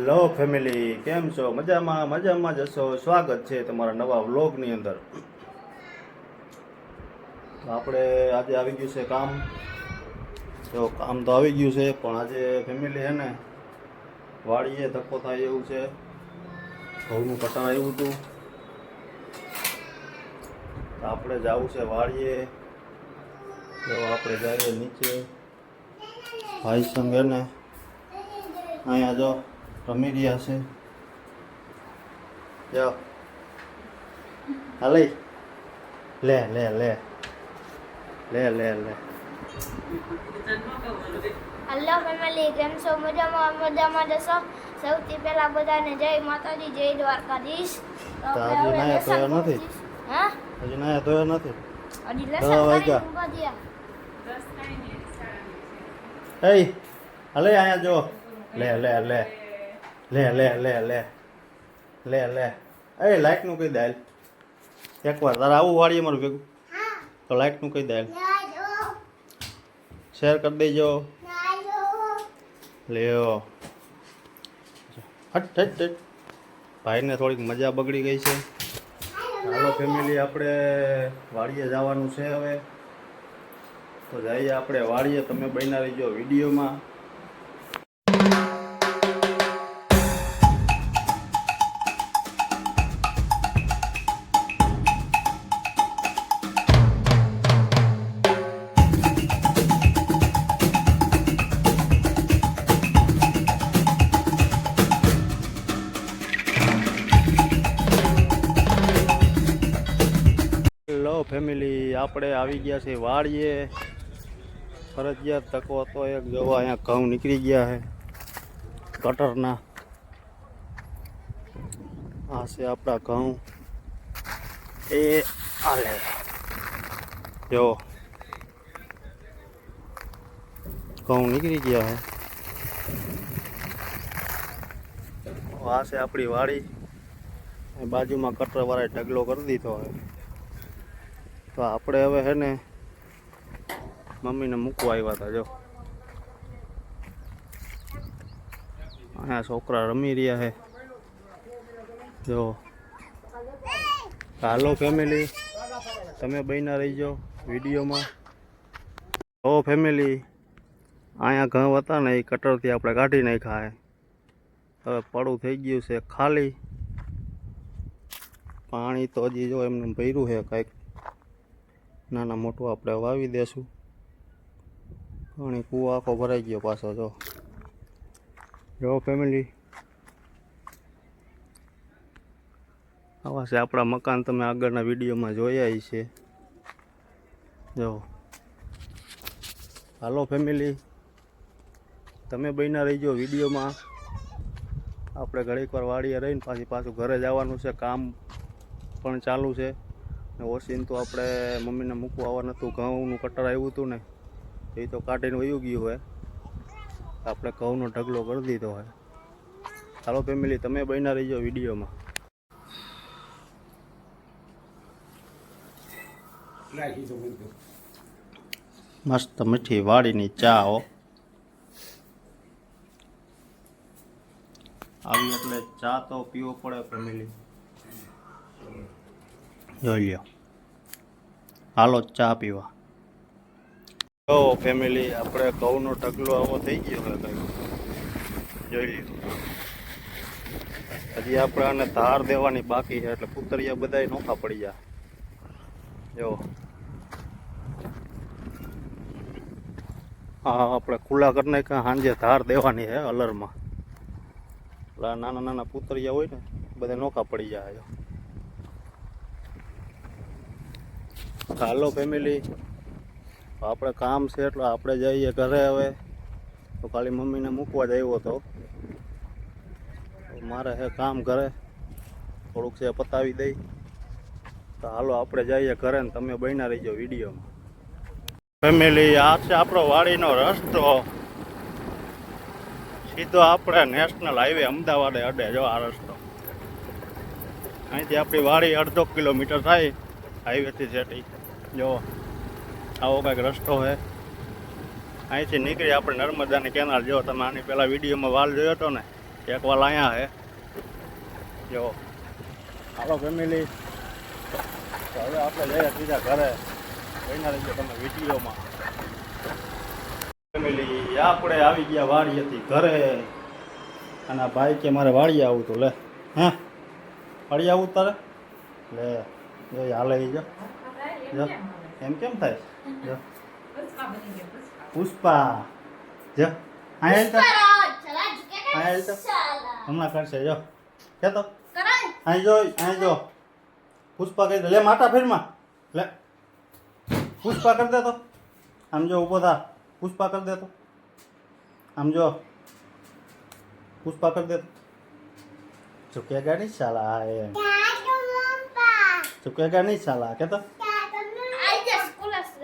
Hello family, કેમ છો? મજામાં મજામાં જશો સ્વાગત છે તમારા નવા વ્લોગની અંદર. તો આપણે આજે આવી ગયું છે કામ. તો કામ તો આવી ગયું છે, પણ આજે ફેમિલી છે ને, વાડીએ ધક્કો થાય એવું છે. ઘઉંનું કટાણ આવ્યું હતું. તો આપણે જવું છે વાડીએ. તો આપણે જઈએ નીચે. ભાઈ સંગે ને, અહીંયા જો. રમી રહ્યા છે જો હાલે લે લે લે લે લે લે હલો ફેમિલી કેમ છો? મજામાં મજામાં જશો સૌથી પહેલા બધાને જય માતાજી જય દ્વારકાધીશ. હજી નાયા લસણ નથી. હા? હજી નાયા ધોયા નથી? હજી લસણ વાગ્યા. એ હલે અહીંયા જો. લે લે લે. લે લે લે લે. લે લે. એ લાઇટનું કહી દે હાલ. એકવાર તારે આવું વાળીએ મારું ભેગું. તો લાઇટનું કહી દે હાલ. શેર કરી દેજો. લ્યો. હટ હટ હટ. ભાઈને થોડીક મજા બગડી ગઈ છે. હાલો ફેમિલી, આપણે વાડીએ જવાનું છે હવે. તો જઈએ આપણે વાડીએ તમે બન્યા રહીજો વિડીયોમાં. ફેમિલી આપણે આવી ગયા છે વાડીએ. ફરજિયાત તકો હતો એક જોવા અહીંયા ઘઉં નીકળી ગયા છે. કટરના આ છે આપણા ઘઉં. એ આલે. જો. ઘઉં નીકળી ગયા છે. આ છે આપણી વાડી. એ બાજુમાં કટરવાળાએ ઢગલો કરી દીધો હોય તો આપણે હવે હે ને મમ્મીને મૂકવા આવ્યા હતા, જો. અહીંયા છોકરા રમી રહ્યા છે. જો. હાલો ફેમિલી તમે બન્યા જાઓ વિડીયોમાં. હો ફેમિલી અહીંયા ઘઉં હતા ને એ કટરથી આપણે કાઢી નાખ્યા ખાય હવે પડું થઈ ગયું છે ખાલી. પાણી તો હજી જો એમને ભર્યું છે, કાંઈક નાના મોટું આપણે વાવી દેશું. અને કૂવો આખો ભરાઈ ગયો પાછો, જો. જો ફેમિલી આવા છે આપણા મકાન, તમે આગળના વિડીયોમાં જોયા છે. જો. હાલો ફેમિલી તમે બન્યા રહીજો વિડીયોમાં. આપણે ઘડીક વાર વાડીએ રહીને પાછી પાછું ઘરે જવાનું છે, કામ પણ ચાલુ છે. ને ઓસીન તો આપણે મમ્મીને મૂકવા આવવા નહોતું, ઘઉંનું કટર આવ્યું હતું ને, એ તો કાઢીને વયું ગયું હોય. આપણે ઘઉંનો ઢગલો કરી દીધો હોય. ચાલો ફેમિલી, તમે બન્યા રહીજો વિડીયોમાં. મસ્ત મીઠી વાડીની ચા આવી એટલે ચા તો પીવો પડે ફેમિલી. જોઈ હાલો, ચા પીવા. જો ફેમિલી આપણે ઘઉંનો ઢગલો આવો થઈ ગયો હવે જોઈ લ્યો. હજી આપણે આને ધાર દેવાની બાકી છે, એટલે કુતરિયા બધાય નોખા પડી જાય જો. હા, આપણે ખુલ્લા કરી નાખ્યા સાંજે ધાર દેવાની છે અલરમાં. એટલે નાના નાના પુતરિયા હોય ને બધા નોખા પડી જાય હાલો ફેમિલી આપણે કામ છે એટલે આપણે જઈએ ઘરે હવે. તો ખાલી મમ્મીને મૂકવા જ આવ્યો હતો મારે હે કામ ઘરે. થોડુંક છે પતાવી દઈ. તો હાલો આપણે જઈએ ઘરે ને તમે બન્યા રહીજો વિડીયોમાં. ફેમિલી આ છે આપણો વાડીનો રસ્તો. સીધો આપણે નેશનલ હાઈવે અમદાવાદે અડે જો આ રસ્તો. અહીંથી આપણી વાડી અડધો કિલોમીટર થાય હાઈવેથી સેટી જો, આવો કાંઈક રસ્તો છે અહીંથી નીકળી આપણે નર્મદાની કેનાલ. જો, તમે આની પહેલાં વિડીયોમાં વાલ જોયો હતો ને, એક વાલ અહીંયા હે. જો, હાલો ફેમિલી. હવે આપણે જઈએ સીધા ઘરે. બન્યા રહીએ તમે વિડીયોમાં. ફેમિલી, આપણે આવી ગયા વાડીએથી ઘરે. અને ભાઈ કે મારે વાડી આવું તો લે. હા? વાડી આવું તારે? લે હાલે આવી જો જો એમ કેમ થાય? જો. પુષ્પા જો. અહીંયા ચલા ચલા ચાલા. હમણાં કરશે જો. કે તો અહીં જો અહીં જો. પુષ્પા કહી દે લે માટા ફેરમાં. લે. પુષ્પા કરી દે તો. આમ જો ઊભો થા. પુષ્પા કરી દે તો. આમ જો. પુષ્પા કરી દે તો. ચૂકેગા નહીં સાલા એમ ચૂકેગા નહીં શાલા કે તો આઈ જા સ્કૂલે જવાનું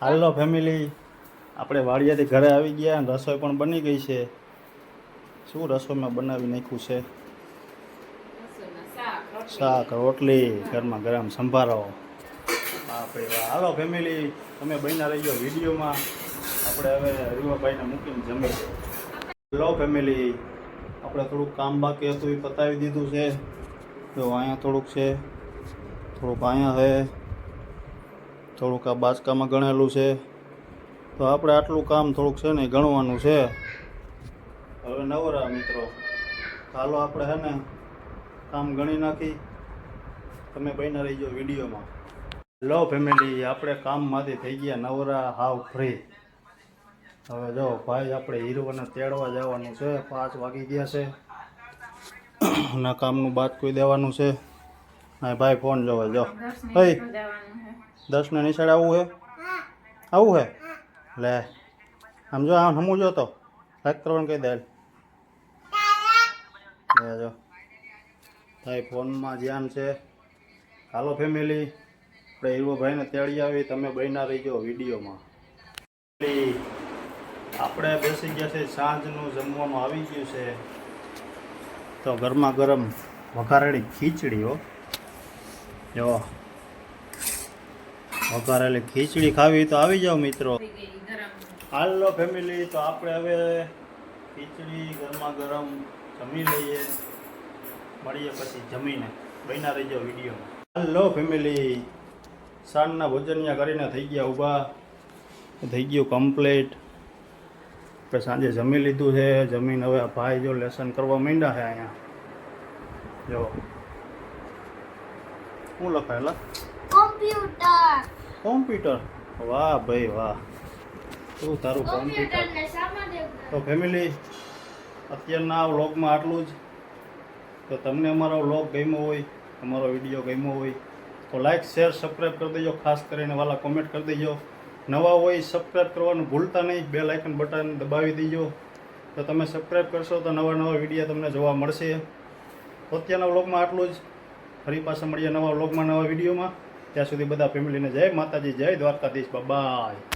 હાલો ફેમિલી આપણે વાડિયાથી ઘરે આવી ગયા અને રસોઈ પણ બની ગઈ છે. શું રસોઈમાં બનાવી નાખ્યું છે? શાક રોટલી. ઘરમાં ગરમ સંભારો. આપણે હાલો ફેમિલી તમે બન્યા રહી ગયો વિડીયોમાં. આપણે હવે રીવાભાઈને મૂકીને જમી હેલો ફેમિલી આપણે થોડુંક કામ બાકી હતું એ પતાવી દીધું છે. તો અહીંયા થોડુંક છે થોડુંક અહીંયા છે. થોડુંક આ બાચકામાં ગણેલું છે. તો આપણે આટલું કામ થોડુંક છે ને ગણવાનું છે. હવે નવરા મિત્રો ચાલો આપણે હે ને કામ ગણી નાખી. તમે બન્યા રહીજો વિડીયોમાં. લો ફેમિલી આપણે કામમાંથી થઈ ગયા નવરા હાવ ફ્રી હવે જો ભાઈ આપણે હીરોને તેડવા જવાનું છે. પાંચ વાગી ગયા છે. ના કામનું બાદ કોઈ દેવાનું છે. ના ભાઈ ફોન જોવે જો. હઈ દસને નિશાળે આવવું છે આવું છે લે, આમ જો, આમ હમું જો તો. લાઈક કરવાનું કહી દે. જો. ભાઈ ફોનમાં ધ્યાન છે, હાલો ફેમિલી આપણે હીરો ભાઈને તેડી આવી, તમે બન્યા રહીજો વિડીયોમાં. આપણે બેસી ગયા છે સાંજનું જમવાનું આવી ગયું છે. તો ગરમા ગરમ વઘારેલી ખીચડીઓ જો વઘારેલી ખીચડી ખાવી તો આવી જાઓ મિત્રો. હાલો ફેમિલી તો આપણે હવે ખીચડી ગરમા ગરમ જમી લઈએ. મળીએ પછી જમીને. બન્યા રહીજો વીડિયો. હાલો ફેમિલી સાંજના ભોજનિયા કરીને થઈ ગયા ઊભા. થઈ ગયું કમ્પ્લીટ આપણે સાંજે જમી લીધું છે. જમીન હવે ભાઈ જો લેસન કરવા માંડ્યા છે અહીંયા. જો. શું લખાયેલા? Computer computer? વાહ ભાઈ વાહ. શું તારું કોમ્પ્યુટર? તો ફેમિલી અત્યારના વ્લોગમાં આટલું જ. તો તમને અમારો વ્લોગ ગમ્યો હોય અમારો વીડિયો ગમ્યો હોય તો લાઈક શેર સબસ્ક્રાઈબ કરી દેજો ખાસ કરીને વાલા કોમેન્ટ કરી દેજો. નવા હોય સબસ્ક્રાઈબ કરવાનું ભૂલતા નહીં બે લાઇકન બટન દબાવી દેજો. તો તમે સબસ્ક્રાઈબ કરશો તો નવા નવા વીડિયો તમને જોવા મળશે. તો અત્યારના વ્લોગમાં આટલું જ. ફરી પાછા મળીએ નવા વ્લોગમાં નવા વિડીયોમાં. ત્યાં સુધી બધા ફેમિલીને જય માતાજી જય દ્વારકાધીશ બાય